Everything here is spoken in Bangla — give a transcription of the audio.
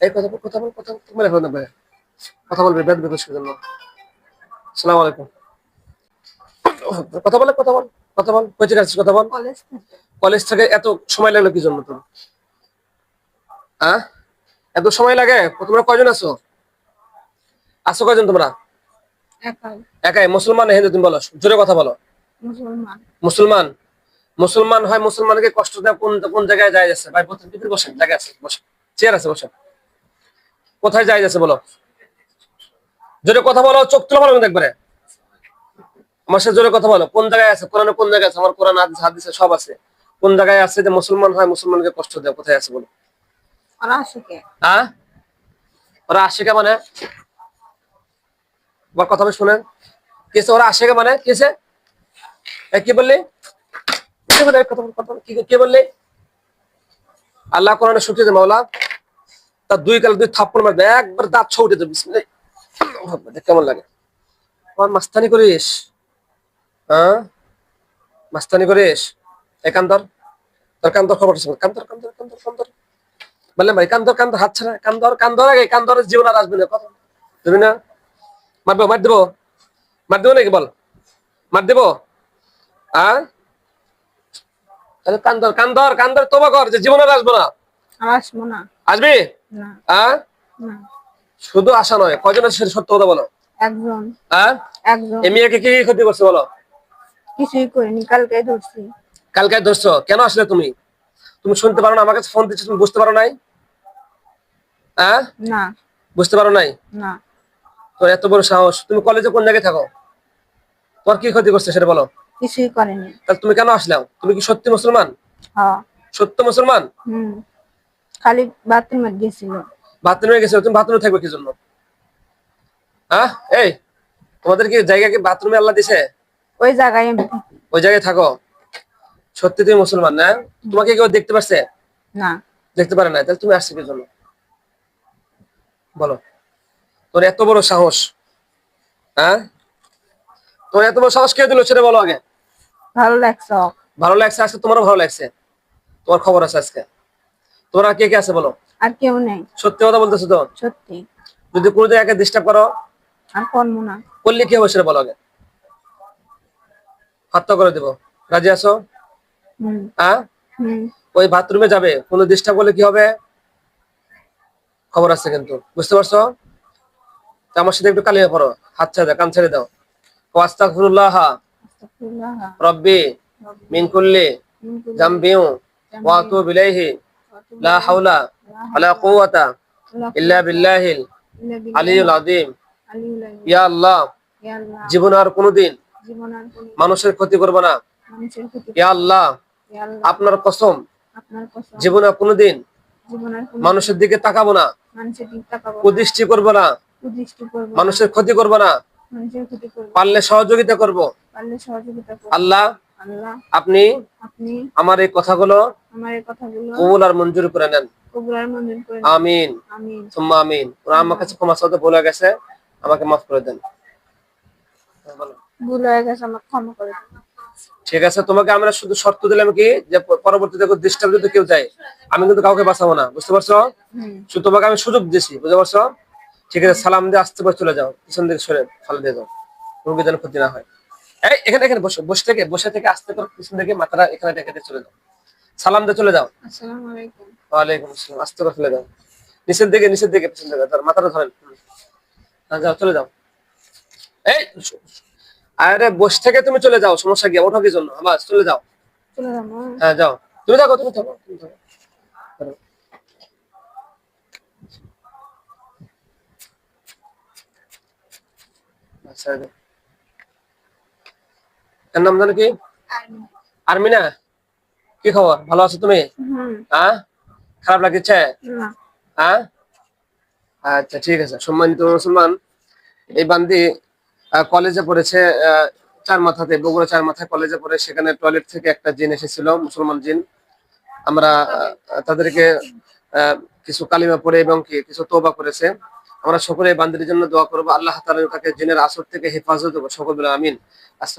এই কথা বল কথা বল কথা বলবে জন্য। সালাম আলাইকুম। কথা। বলে কথা বল কথা বল। কই থেকে কথা বল? কলেজ থেকে। এত সময় লাগল কি জন্য তোর? হ্যাঁ এত সময় লাগে? তোমরা কয়জন আছো? আছো কয়জন তোমরা? একাই। মুসলমান হিন্দু? তুমি বলো জোরে কথা বলো। মুসলমান। মুসলমান? মুসলমান হয় মুসলমানকে কষ্ট দেয় কোন কোন জায়গায় যায় যাচ্ছে? ভাই প্রথম ভিতরে বসেন জায়গা আছে বসেন। চেয়ার আছে বসেন কোথায় যায় যাচ্ছে বলো? জোরে কথা বলো চোখ তুলে বলো একবারে। আমার সাথে জোরে কথা বলো। কোন জায়গায় আছে? কোরআনে কোন জায়গায় আছে? আমার কোরআন হাদিস সব আছে। কোন জায়গায় আছে যে মুসলমান হয় মুসলমানকে কষ্ট দেয়? কোথায় আছে বলো? ওরা আসে হ্যাঁ? ওরা আশিকা মানে? আমার কথা বলে শুনেন। কেসে ওরা আশিকা মানে? কেসে কি বললি? কি বললি? আল্লাহ কোরআনে শুকিয়ে দে মাওলা। তার দুই কাল দুই থাপ্পড় মারবে একবার দাঁত ছৌটে দেবে বিসমিল্লাহ। আল্লাহু আকবার, দেখ কেমন লাগে? আমার মাস্তানি করিস? হ্যাঁ? মাস্তানি করিস? এ কান্দর তোর কান্দর খবর? কান্দর কান্দর কান্দর কান্দর। বললাম ভাই কান্দর কান্দর হাত ছাড়া কান্দর কান্দর আগে কান্দরের জীবন আর আসবে না কথা দেবে না? মারবো মার দেবো। মার দেবো নাকি বল? মার দেবো? আহ? কান্দর কান্দর কান্দর তোবা কর যে জীবন আর আসব না। আসব না। আসবি? না। শুধু আশা নয় কজন সত্য কথা বলো। একজন। একজন। মেয়েকে কি ক্ষতি করছে বলো? কিছুই করিনি কালকে ধরছি। কালকে ধরছো? কেন আসলে তুমি? তুমি শুনতে পারো না আমার কাছে ফোন দিচ্ছ তুমি বুঝতে পারো নাই? হ্যাঁ না। বুঝতে পারো নাই? না। তোর এত বড় সাহস তুমি কলেজে কোন জায়গায় থাকো? তোর কি ক্ষতি করছে সেটা বলো। কিছুই করেনি। তাহলে তুমি কেন আসলাম? তুমি কি সত্যি মুসলমান? হ সত্য মুসলমান? হুম। খালি বাথরুমে গেছিল। বাথরুমে গেছো তুমি বাথরুমে থাকবে কি জন্য? হ্যাঁ? এই তোমাদের কি জায়গা কি বাথরুমে আল্লাহ দিছে? ওই জায়গায় ওই জায়গায় থাকো। সত্যি তুমি মুসলমান না? তোমাকে কেউ দেখতে পারছে? না। দেখতে পারে না তাহলে তুমি আসছে কি জন্য? বলো। তোর এত বড় সাহস হ্যাঁ? তোর এত বড় সাহস কে দিল সেটা বলো আগে। ভালো লাগছে। ভালো লাগছে আজকে তোমারও ভালো লাগছে। তোমার খবর আছে আজকে। তোমরা কে কে আছে বলো? আর কেউ নেই। সত্যি কথা বলতেছো তো? সত্যি। যদি কোনোদিন একে ডিস্টার্ব করো আর করব না। করলে কি হবে সেটা বলো আগে। হত্যা করে দেবো। রাজি আসো হ্যাঁ? ওই বাথরুমে যাবে কোনো ডিস্টার্ব করলে কি হবে? খবর আছে কিন্তু বুঝতে পারছ? আমার সাথে একটু কালিয়ে পড়ো হাত ছেড়ে দাও কান ছেড়ে দাও। ওয়াস্তাগফিরুল্লাহ রব্বি মিন কুল্লি। জামবিউ ওয়া আতুবু ইলাইহি। লা হাওলা ওয়ালা কুওয়াতা ইলা ইল্লা বিল্লাহিল আলিউল আযীম। ইয়া আল্লাহ জীবন আর কোনোদিন মানুষের ক্ষতি করবে না। ইয়া আল্লাহ আপনার কসম জীবন আর কোনোদিন মানুষের দিকে তাকাবো না। কুদৃষ্টি করব না। মানুষের ক্ষতি করব না। পারলে সহযোগিতা করব। আল্লাহ আপনি আমার এই কথাগুলো আমার এই কথাগুলো কবুল আর মঞ্জুর করে নেন। কবুল আর মঞ্জুর করে আমিন। আমিন। সুম্মা আমিন। ওরা আমার কাছে ক্ষমা চাইতে ভুলে গেছে আমাকে মাফ করে দেন। হ্যাঁ, ভুল হয়ে গেছে আমার ক্ষমা করে দিন। ঠিক আছে তোমাকে আমরা শুধু শর্ত দিলাম কি যে পরবর্তীতে যদি কেউ যায় আমি কিন্তু কাউকে বাঁচাবো না বুঝতে পারছ? শুধু তোমাকে আমি সুযোগ দিয়েছি বুঝতে পারছ? ঠিক আছে সালাম দিয়ে আসতে পারে চলে যাও পিছন দিকে সরে ফালে দিয়ে যাও রোগী যেন ক্ষতি না হয়। এই এখানে এখানে বসো বসে থেকে বসে থেকে আসতে পারো পিছন দিকে মাথাটা এখানে রেখে চলে যাও। সালাম দিয়ে চলে যাও। আসসালামু আলাইকুম। ওয়ালাইকুম আসসালাম। আস্তে করে ফেলে দাও নিচের দিকে নিচের দিকে পিছন দিকে তার মাথাটা ধরেন। হ্যাঁ, যাও চলে যাও। এই আরে বসে থেকে তুমি চলে যাও সমস্যা কি? ওঠো কি জন্য? আবার চলে যাও। চলে যাব। হ্যাঁ যাও। তুমি থাকো তুমি থাকো তুমি থাকো। আচ্ছা এর নাম জানো কি? আর্মিনা? কি খবর? ভালো আছো তুমি? হ্যাঁ? খারাপ লাগছে? হ্যাঁ? আচ্ছা ঠিক আছে। সম্মানিত মুসলমান এই বান্দি কলেজে পড়েছে চার মাথাতে বগুড়া চার মাথায় কলেজে পড়ে সেখানে টয়লেট থেকে একটা জিন এসেছিল মুসলমান জিন। আমরা তাদেরকে আহ, কিছু কালিমা পড়ে এবং কি কিছু তোবা করেছে। আমরা সকলে বান্দির জন্য দোয়া করব। আল্লাহ তাআলা তাকে জিনের আসর থেকে হেফাজত দেবো সকল আমিন।